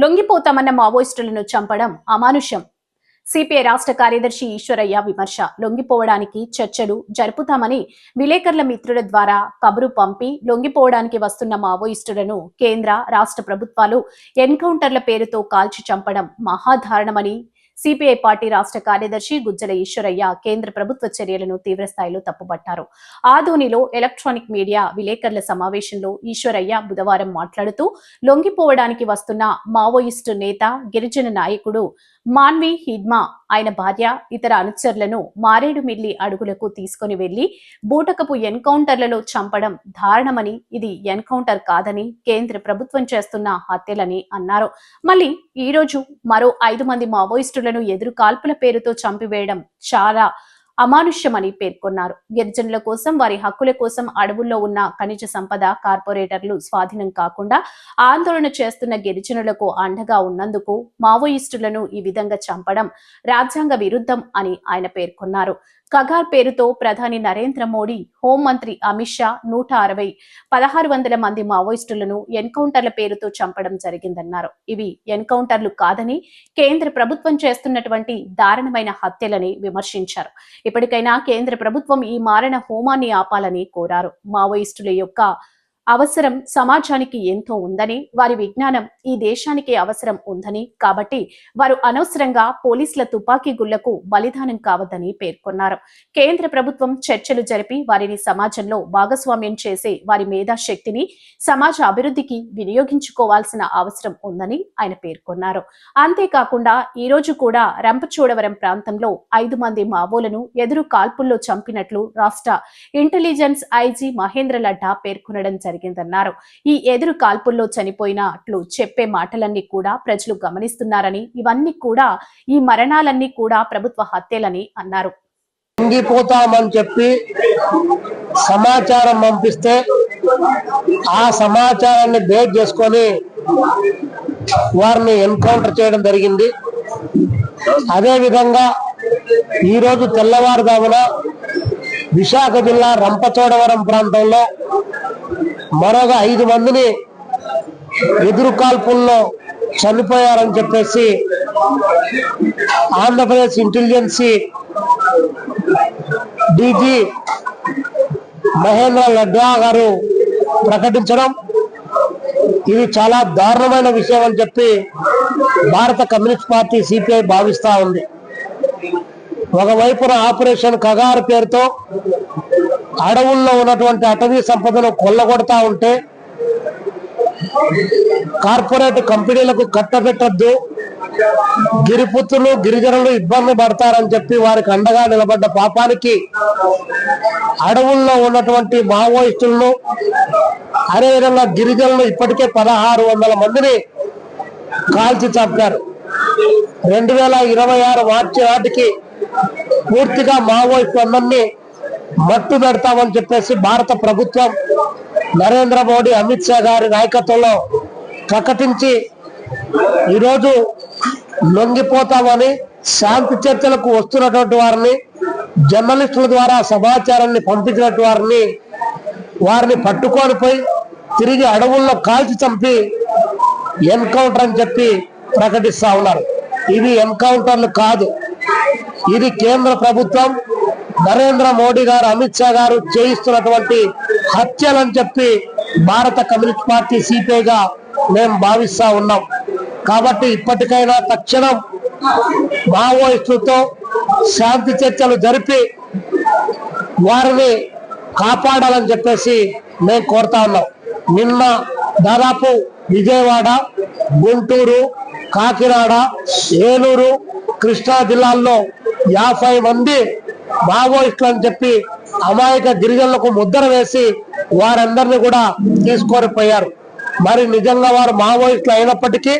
లొంగిపోతామన్న మావోయిస్టులను చంపడం అమానుష్యం. సిపిఐ రాష్ట్ర కార్యదర్శి ఈశ్వరయ్య విమర్శ. లొంగిపోవడానికి చర్చలు జరుపుతామని విలేకరుల మిత్రుల ద్వారా కబురు పంపి లొంగిపోవడానికి వస్తున్న మావోయిస్టులను కేంద్ర రాష్ట్ర ప్రభుత్వాలు ఎన్కౌంటర్ల పేరుతో కాల్చి చంపడం మహాదారుణమని సిపిఐ పార్టీ రాష్ట్ర కార్యదర్శి గుజ్జల ఈశ్వరయ్య కేంద్ర ప్రభుత్వ చర్యలను తీవ్రస్థాయిలో తప్పుపట్టారు. ఆదోనిలో ఎలక్ట్రానిక్ మీడియా విలేకరుల సమావేశంలో ఈశ్వరయ్య బుధవారం మాట్లాడుతూ లొంగిపోవడానికి వస్తున్న మావోయిస్టు నేత గిరిజన నాయకుడు మాన్వి హిడ్మా ఆయన భార్య ఇతర అనుచరులను మారేడుమిల్లి అడుగులకు తీసుకుని వెళ్ళి బూటకపు ఎన్కౌంటర్లలో చంపడం దారుణమని ఇది ఎన్కౌంటర్ కాదని కేంద్ర ప్రభుత్వం చేస్తున్న హత్యలని అన్నారు. మళ్ళీ ఈ రోజు మరో ఐదు మంది మావోయిస్టులను ఎదురు కాల్పుల పేరుతో చంపివేయడం చాలా అమానుష్యమని పేర్కొన్నారు. గిరిజనుల కోసం వారి హక్కుల కోసం అడవుల్లో ఉన్న ఖనిజ సంపద కార్పొరేటర్లు స్వాధీనం కాకుండా ఆందోళన చేస్తున్న గిరిజనులకు అండగా ఉన్నందుకు మావోయిస్టులను ఈ విధంగా చంపడం రాజ్యాంగ విరుద్ధం అని ఆయన పేర్కొన్నారు. కగార్ పేరుతో ప్రధాని నరేంద్ర మోడీ హోంమంత్రి అమిత్ షా నూట అరవై పదహారు వందల మంది మావోయిస్టులను ఎన్కౌంటర్ల పేరుతో చంపడం జరిగిందన్నారు. ఇవి ఎన్కౌంటర్లు కాదని కేంద్ర ప్రభుత్వం చేస్తున్నటువంటి దారుణమైన హత్యలని విమర్శించారు. ఇప్పటికైనా కేంద్ర ప్రభుత్వం ఈ మారణ హోమాన్ని ఆపాలని కోరారు. మావోయిస్టుల యొక్క అవసరం సమాజానికి ఎంతో ఉందని వారి విజ్ఞానం ఈ దేశానికి అవసరం ఉందని. కాబట్టి వారు అనవసరంగా పోలీసుల తుపాకీ గుళ్ళకు బలిదానం కావద్దని పేర్కొన్నారు. కేంద్ర ప్రభుత్వం చర్చలు జరిపి వారిని సమాజంలో భాగస్వామ్యం చేసే వారి మేధాశక్తిని సమాజ అభివృద్ధికి వినియోగించుకోవాల్సిన అవసరం ఉందని ఆయన పేర్కొన్నారు. అంతేకాకుండా ఈ రోజు కూడా రంపచోడవరం ప్రాంతంలో ఐదు మంది మావోలను ఎదురు కాల్పుల్లో చంపినట్లు రాష్ట్ర ఇంటెలిజెన్స్ ఐజీ మహేంద్ర లడ్డా పేర్కొనడం జరిగిందన్నారు. ఈ ఎదురు కాల్పుల్లో చనిపోయినట్లు చెప్పే మాటలన్నీ కూడా ప్రజలు గమనిస్తున్నారని ఇవన్నీ కూడా ఈ మరణాలన్నీ కూడా ప్రభుత్వ హత్యలని అన్నారు. లొంగిపోతామని చెప్పి సమాచారం పంపిస్తే ఆ సమాచారాన్ని బేట్ చేసుకొని వారిని ఎన్కౌంటర్ చేయడం జరిగింది. అదే విధంగా ఈరోజు తెల్లవారుదామున విశాఖ జిల్లా రంపచోడవరం ప్రాంతంలో మరొక ఐదు మందిని ఎదురు కాల్పుల్లో చనిపోయారని చెప్పేసి ఆంధ్రప్రదేశ్ ఇంటెలిజెన్సీ డీజీ మహేంద్ర లడ్డా గారు ప్రకటించడం. ఇది చాలా దారుణమైన విషయం అని చెప్పి భారత కమ్యూనిస్ట్ పార్టీ సిపిఐ భావిస్తా ఉంది. ఒకవైపున ఆపరేషన్ కగారు పేరుతో అడవుల్లో ఉన్నటువంటి అటవీ సంపదను కొల్లగొడతా ఉంటే కార్పొరేట్ కంపెనీలకు కట్టబెట్టద్దు. గిరిపుత్రులు గిరిజనులు ఇబ్బంది పడతారని చెప్పి వారికి అండగా నిలబడ్డ పాపానికి అడవుల్లో ఉన్నటువంటి మావోయిస్టులను అదేవిధంగా గిరిజనులు ఇప్పటికే పదహారు వందల మందిని కాల్చి చంపారు. రెండు వేల ఇరవై ఆరు మార్చి నాటికి పూర్తిగా మావోయిస్టులందరినీ మట్టు పెడతామని చెప్పేసి భారత ప్రభుత్వం నరేంద్ర మోడీ అమిత్ షా గారి నాయకత్వంలో ప్రకటించి ఈరోజు లొంగిపోతామని శాంతి చర్చలకు వస్తున్నటువంటి వారిని జర్నలిస్టుల ద్వారా సమాచారాన్ని పంపించినటువంటి వారిని వారిని పట్టుకొని పోయి తిరిగి అడవుల్లో కాల్చి చంపి ఎన్కౌంటర్ అని చెప్పి ప్రకటిస్తా ఉన్నారు. ఇవి ఎన్కౌంటర్లు కాదు. ఇది కేంద్ర ప్రభుత్వం నరేంద్ర మోడీ గారు అమిత్ షా గారు చేయిస్తున్నటువంటి హత్యలని చెప్పి భారత కమ్యూనిస్ట్ పార్టీ సిపిఐగా మేము భావిస్తా ఉన్నాం. కాబట్టి ఇప్పటికైనా తక్షణం మావోయిస్టులతో శాంతి చర్చలు జరిపి వారిని కాపాడాలని చెప్పేసి మేము కోరుతా ఉన్నాం. నిన్న దాదాపు విజయవాడ గుంటూరు కాకినాడ ఏలూరు కృష్ణా జిల్లాల్లో యాభై మంది మావోయిస్టులు అని చెప్పి అమాయక గిరిజనులకు ముద్ర వేసి వారందరినీ కూడా తీసుకొని పోయారు. మరి నిజంగా వారు మావోయిస్టులు అయినప్పటికీ